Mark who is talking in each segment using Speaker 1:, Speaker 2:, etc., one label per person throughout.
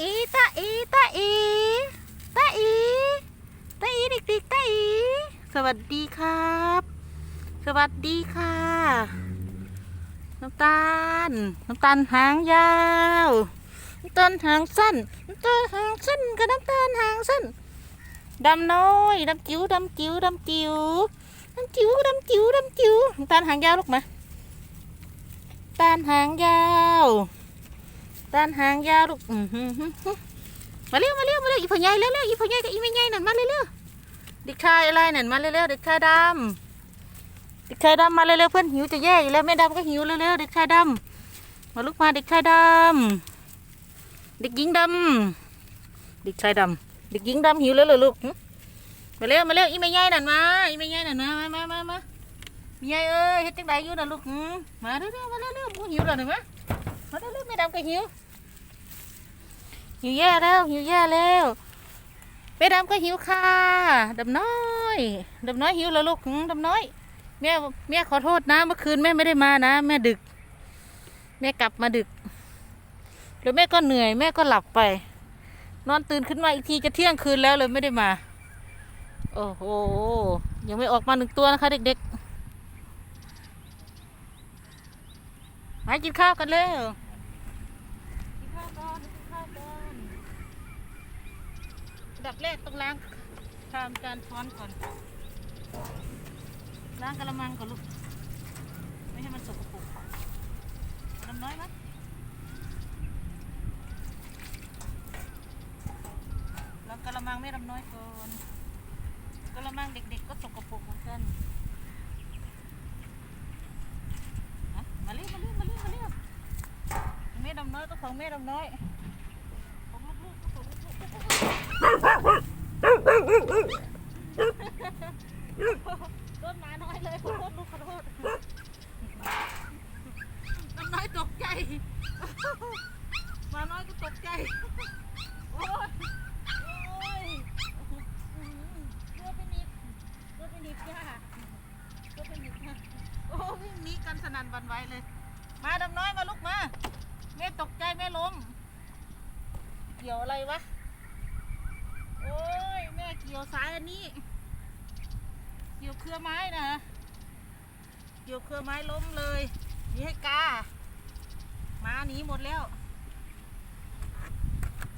Speaker 1: อีตาอีตาอีตาอีตาอีเด็กๆตาอีสวัสดีครับ สวัสดีค่ะ น้ำตาล น้ำตาลหางยาวน้ำตาลหางสั้นน้ำตาลหางสั้นกับน้ำตาลหางสั้นดำน้อยดำจิ๋วดำจิ๋วดำจิ๋วดำจิ๋วดำจิ๋วดำจิ๋วน้ำตาลหางยาวลูกมาตาลหางยาว ตาลหางยาวลูกมาเร็วมาเร็วมาเร็วอีพ่อใหญ่เร็วเร็วอีพ่อใหญ่กับอีแม่ใหญ่นั่นมาเร็วเร็วเด็กชายอะไรนั่นมาเร็วเร็วเด็กชายดำเด็กชายดำมาเร็วเร็วเพื่อนหิวจะแย่อยู่แล้วแม่ดำก็หิวเร็วเร็วเด็กชายดำมาลูกมาเด็กชายดำเด็กหญิงดำเด็กชายดำเด็กหญิงดำหิวแล้วเหรอลูกมาเร็วมาเร็วอีแม่ใหญ่นั่นมาอีแม่ใหญ่นั่นมามามามามาแม่ใหญ่เอ้ยเฮ็ดจังไดอยู่น่ะลูกมาเร็วเร็วมาเร็วเร็วกูหิวแล้วหนี่มะ มาเร็วเร็วแม่ดำก็หิว หิวแย่แล้ว หิวแย่แล้วแม่ดำก็หิวค่ะดำน้อยดำน้อยหิวแล้วลูกดำน้อยแม่แม่ขอโทษนะ เมื่อคืนแม่ไม่ได้มานะ แม่ดึก แม่กลับมาดึกแล้วแม่ก็เหนื่อยแม่ก็หลับไป นอนตื่นขึ้นมาอีกทีจะเที่ยงคืนแล้วเลยไม่ได้มา โอ้โหยังไม่ออกมาหนึ่งตัวนะคะ เด็กๆ มากินข้าวกันเร็วกินข้าวก่อนกินข้าวก่อนอันดับแรกต้องล้างชามจานช้อนก่อน ล้างกระมังก่อนลูก ไม่ให้มันสกปรกน้ำน้อยมั้ยล้วกระมังไม่รำน้อยก่อนกระมังเด็กๆก็สกปรกเหมือนกันนะมาเร็วมาเร็วมาเร็วมาเร็วแม่ดำน้อยก็ ของแม่ดำน้อย ของลูกๆของลูกๆโดนหมาน้อยเลยขอโทษลูกขอโทษดำน้อยตกใจ มาน้อยก็ตกใจ โอ้ยโอ้ยตัวเป็นนิดตัวเป็นนิดจ้าตัวเป็นนิดนะโอ้วิ่งหนีกันสนั่นวันไหวเลย มาดำน้อยมาลุกมา แม่ตกใจแม่ล้มเกี่ยวอะไรวะ โอ้ยแม่เกี่ยวสายอันนี้ เกี่ยวเครือไม้นะเกี่ยวเครือไม้ล้มเลยนี่ให้กาหมาหนีหมดแล้ว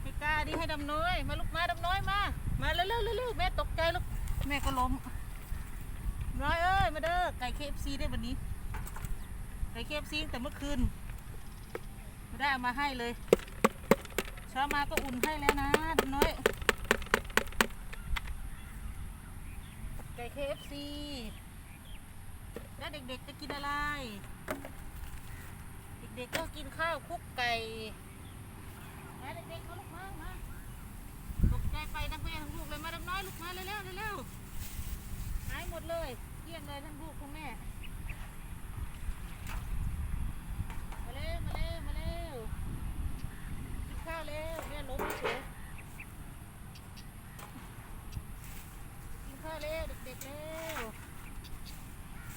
Speaker 1: ให้กล้าดิให้ดำน้อย มาลูกมาดำน้อยมา มาเร็วๆเร็วๆแม่ตกใจลูกแม่ก็ล้มน้อยเอ้ยมาเด้อไก่เคฟซีได้วันนี้ไก่เคฟซีแต่เมื่อคืน ได้เอามาให้เลย เช้ามาก็อุ่นให้แล้วนะดำน้อยไก่เคฟซีแล้วเด็กๆจะกินอะไร เด็กๆก็กินข้าวคุกไก่มาเด็กๆมาลูกมามาตกใจไปทั้งแม่ทั้งลูกเลยมาดำน้อยลูกมาเร็วๆเร็วๆหายหมดเลยเกลี้ยงเลยทั้งลูกทั้งแม่ มาเร็วมาเร็วมาเร็ว กินข้าวเร็วแม่ล้มเฉยกินข้าวเร็วเด็กๆเร็ว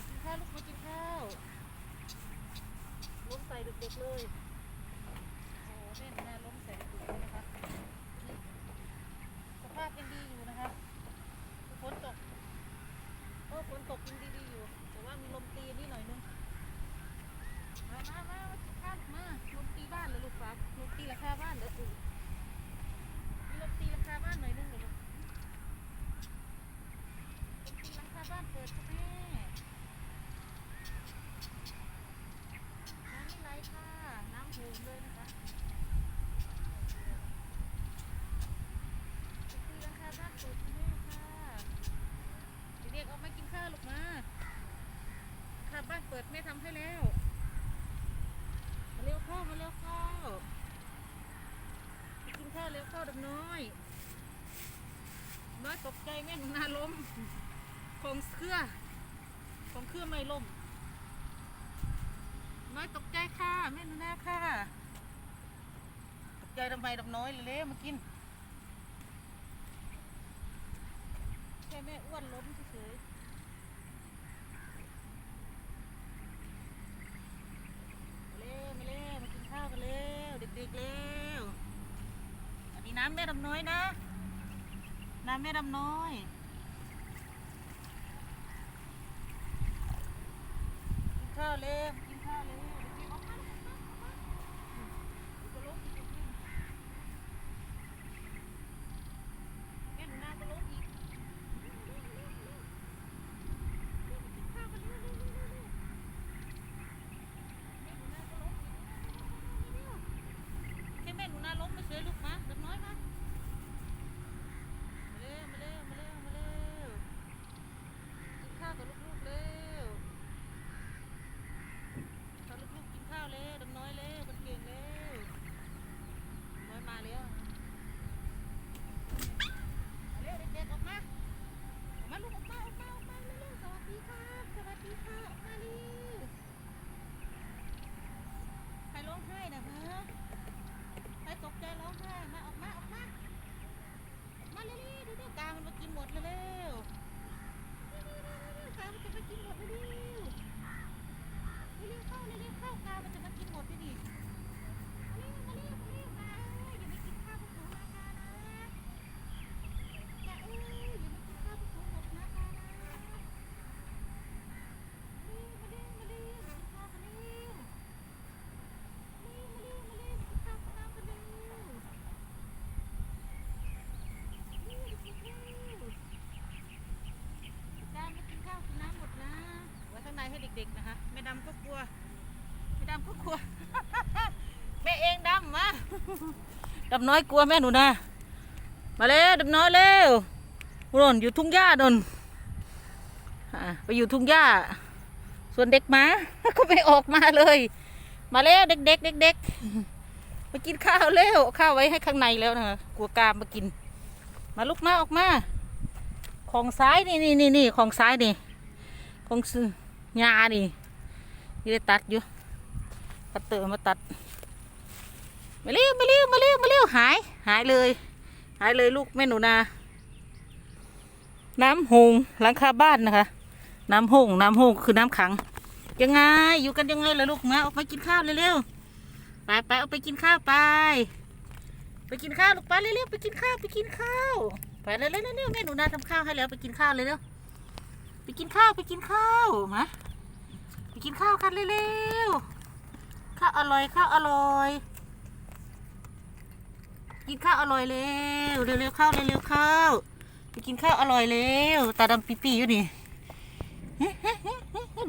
Speaker 1: กินข้าวลูกมากินข้าวล้มใส่เด็กๆเลยโอ้โหเล่นหน้าล้มใส่กระปุกเลยนะคะสภาพยังดีอยู่นะคะฝนตกโอ้ฝนตกยังดีๆอยู่ แต่ว่ามีลมตีนิดหน่อยนึง มามามามากินข้าวมาลมตีบ้านเลยลูกครับลมตีราคาบ้านเด้ออือมีลมตีราคาบ้านหน่อยนึงเลยลูกลมตีราคาบ้านเปิดค่ะแม่น้ำไม่ไหลค่ะ น้ำหูมเลยนะคะ ตีราคาบ้านเปิดคุณแม่ค่ะเด็กๆออกมากินข้าวลูกมาค่ะบ้านเปิด แม่ทำให้แล้ว มาเร็วเข้ามาเร็วเข้ากินข้าวเร็วเข้าดำน้อย น้อยตกใจแม่หนูนาล้ม ของเครือ ของเครือไม่ล้ม น้อยตกใจค่ะแม่หนูนาค่ะตกใจทำไมดำน้อยเลยๆมากินแค่แม่อ้วนล้มเฉยๆมาเร็วมาเร็วมากินข้าวกันเร็วเด็กๆเร็วำ แม่ดำน้อยนะน้ำแม่ดำน้อย กินข้าวเร็วกินข้าวเร็วเดี๋ยวกินออกมาออกมาออกมาเดี๋ยวก็ล้มอีกแม่หนูนาก็ล้มอีกกินข้าวกันเร็วเร็วเร็วเร็วเร็วแม่หนูนาก็ล้มอีกเร็วแค่แม่หนูนาล้มไม่เฉยลูกมาเด็กน้อยมา มาเร็วมาเร็วมาเร็วมาเร็วกินข้าวกับลูกๆเร็วพาลูกๆกินข้าวเร็วดำน้อยเร็วมันเก่งเร็วน้อยมาเร็วมาเร็วเด็กๆออกมาออกมาลูกออกมาออกมาออกมาเร็วๆสวัสดีครับสวัสดีค่ะออกมาเร็วใครร้องไห้นะฮะใครตกใจร้องไห้มาออกมาออกมา มาเร็วๆเดี๋ยวๆกามันมากินหมดเร็วๆเร็วๆๆๆกามันจะมากินหมดเร็วๆเร็วๆเข้าเร็วๆเข้ากามันจะมากินหมดเลยดิมาเร็วมาเร็วมาเร็วมาเอ้ยอย่าไปกินข้าวพวกหนูนะกานะกาเอ้ยอย่าไปกินข้าวพวกหนูหมดนะกานะมาเร็วมาเร็วมาเร็วกินข้าวกันเร็วมาเร็วมาเร็วมาเร็วกินข้าวกับน้ำกันเร็ว จานมากินข้าวกินน้ำหมดนะไว้ข้างในให้เด็กๆนะคะแม่ดำก็กลัวแม่ดำก็กลัว แม่เองดำมาดำน้อยกลัวแม่หนูนะมาเร็วดำน้อยเร็วโดนอยู่ทุ่งหญ้าโดนไปอยู่ทุ่งหญ้า ส่วนเด็กหมาก็ไม่ออกมาเลย มาเร็วเด็กๆเด็กๆมากินข้าวเร็วข้าวไว้ให้ข้างในแล้วนะกลัวกามมากิน มาลุกมาออกมา ของซ้ายนี่นี่นี่นี่ของซ้ายนี่ของซ หญ้านี่นี่ได้ตัดอยู่ตัดเตอมาตัดมาเร็วมาเร็วมาเร็วมาเร็วหาย หายเลย หายเลยลูกแม่หนูนา น้ำหงหลังคาบ้านนะคะ น้ำหงน้ำหงคือน้ำขัง ยังไงอยู่กันยังไงล่ะลูกมาออกไปกินข้าวเร็วๆไปไปเอาไปกินข้าวไป ไปกินข้าวลูกไปเร็วๆไปกินข้าวไปกินข้าวไปเร็วๆเร็วๆแม่หนูนาทำข้าวให้แล้วไปกินข้าวเลยเร็วไปกินข้าวไปกินข้าวมา กินข้าวกันเร็วๆข้าวอร่อยข้าวอร่อย กินข้าวอร่อยเร็วเร็วๆข้าวเร็วๆข้าวไปกินข้าวอร่อยเร็วตาดำปีปีอยู่นี่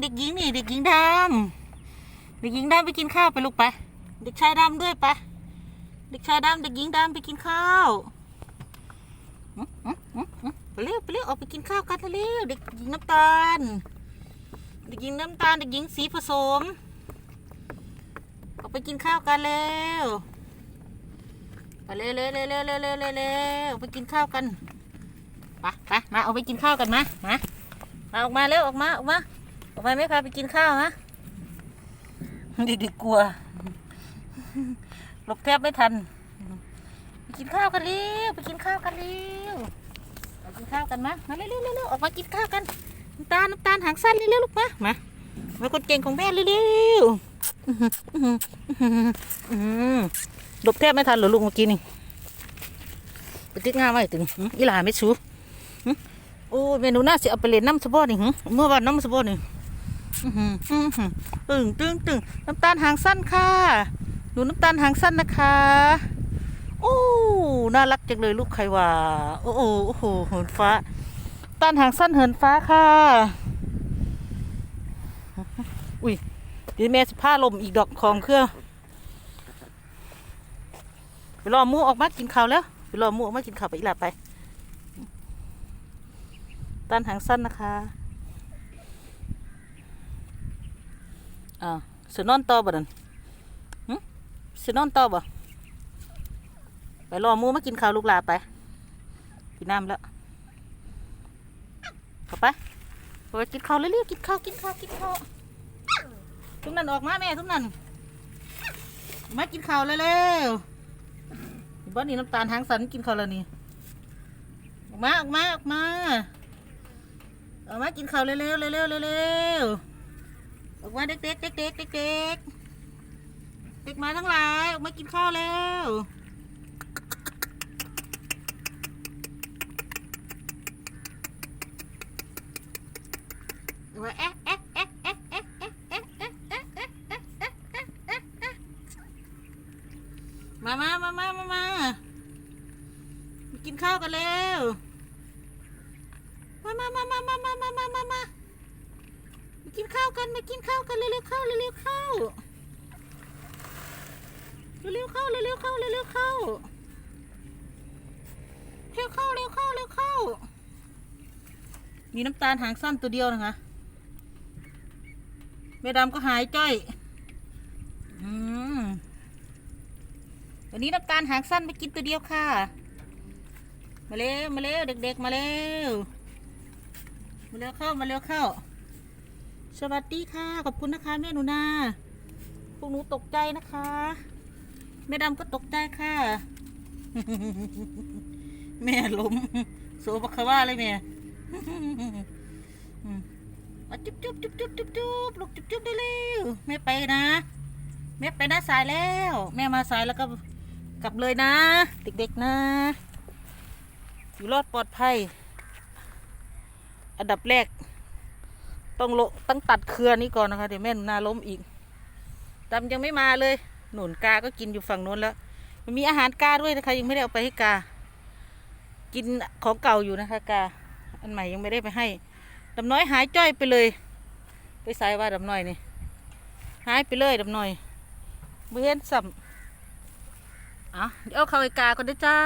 Speaker 1: เด็กหญิงนี่เด็กหญิงดำเด็กหญิงดำไปกินข้าวไปลูกไปเด็กชายดำด้วยไปเด็กชายดำเด็กหญิงดำไปกินข้าวไปเร็วไปเร็วออกไปกินข้าวกันเร็วเด็กหญิงน้ำตาล เด็กหญิงน้ำตาลเด็กหญิงสีผสม ออกไปกินข้าวกันเร็วไปเร็วเร็วเร็วเร็วเร็วเร็วเร็วไปกินข้าวกันไปไปมาเอาไปกินข้าวกันมามามาออกมาเร็วออกมาออกมาออกมาไม่พาไปกินข้าวฮะเด็กๆกลัวหลบแทบไม่ทันไปกินข้าวกันเร็วไปกินข้าวกันเร็วไปกินข้าวกันมามาเร็วเร็วเร็วออกมากินข้าวกัน น้ำตาลน้ำตาลหางสั้นเร็วๆลูกมามามาคนเก่งของแม่เร็วๆหลบแทบไม่ทันหรอลูกเมื่อกี้นี่ไปติ๊กง่าไว้ตึงอีหลาไม่ชูโอ้เมนูน่าสิเอาไปเล่นน้ำสะบอนี่เมื่อวานน้ำสะบอนี่ตึงตึงตึงน้ำตาลหางสั้นค่ะหนูน้ำตาลหางสั้นนะคะโอ้น่ารักจังเลยลูกใครว่าโอ้โหโอ้โหเหินฟ้า ต้านหางสั้นเหินฟ้าค่ะ อุ้ยดี๋ยวแม่สิผ้าลมอีกดอกของเครื่องไปรอมูออกมากินข้าวแล้วไปรอมูออกมากินข้าวไปอีหลาไป ต้านหางสั้นนะคะอ่าเสือนอนต่อบ่ดันหึเสือนอนต่อบ่ไปรอมูมากินข้าวลูกลาไปกินน้ำแล้ว เข้าไปไปกินข้าวเร็วๆกินข้าวกินข้าวกินข้าวทุกนั้นออกมาแม่ทุกนั้นมากินข้าวเร็วๆบ้านนี้น้ำตาลหางสันกินข้าวแล้วนี่ออกมาออกมาออกมาออกมากินข้าวเร็วๆเร็วๆเร็วๆออกมาเด็กๆเด็กๆเด็กๆเด็กๆเด็กมาทั้งหลายออกมากินข้าวแล้ว มามามามามามามามามามามากินข้าวกันมากินข้าวกันเร็วๆเข้าเร็วๆเข้าเร็วๆเข้าเร็วๆเข้าเร็วๆเข้าเร็วเข้าเร็วเข้าเร็วเข้า มีน้ำตาลหางสั้นตัวเดียวนะคะเมดำก็หายจ้อยอืมวันนี้น้ำตาลหางสั้นไปกินตัวเดียวค่ะ มาเร็วมาเร็วเด็ก ๆ มาเร็ว มาเร็วเข้ามาเร็วเข้า สวัสดีค่ะ ขอบคุณนะคะ แม่หนูนาพวกหนูตกใจนะคะ แม่ดำก็ตกใจค่ะ แม่ล้มโซบักคาว่าเลยแม่มาจุ๊บจุ๊บจุ๊บจุ๊บจุ๊บจุ๊บลูกจุ๊บจุ๊บได้เร็วแม่ไปนะแม่ไปนะสายแล้ว แม่มาสายแล้วก็กลับเลยนะ เด็กๆนะ อยู่รอดปลอดภัย อันดับแรก ต้องโลต้องตัดเครือนี้ก่อนนะคะเดี๋ยวแม่หนูนาล้มอีกดำยังไม่มาเลย หนุนกาก็กินอยู่ฝั่งโน้นแล้ว มันมีอาหารกาด้วยนะคะ ยังไม่ได้เอาไปให้กา กินของเก่าอยู่นะคะกา อันใหม่ยังไม่ได้ไปให้ดำน้อยหายจ้อยไปเลย ไปสายว่าดำน้อยนี่หายไปเลยดำน้อยเบื่อเห็นสัมอะเดี๋ยวเอาเข้าไอกาก่อนเด้จ้า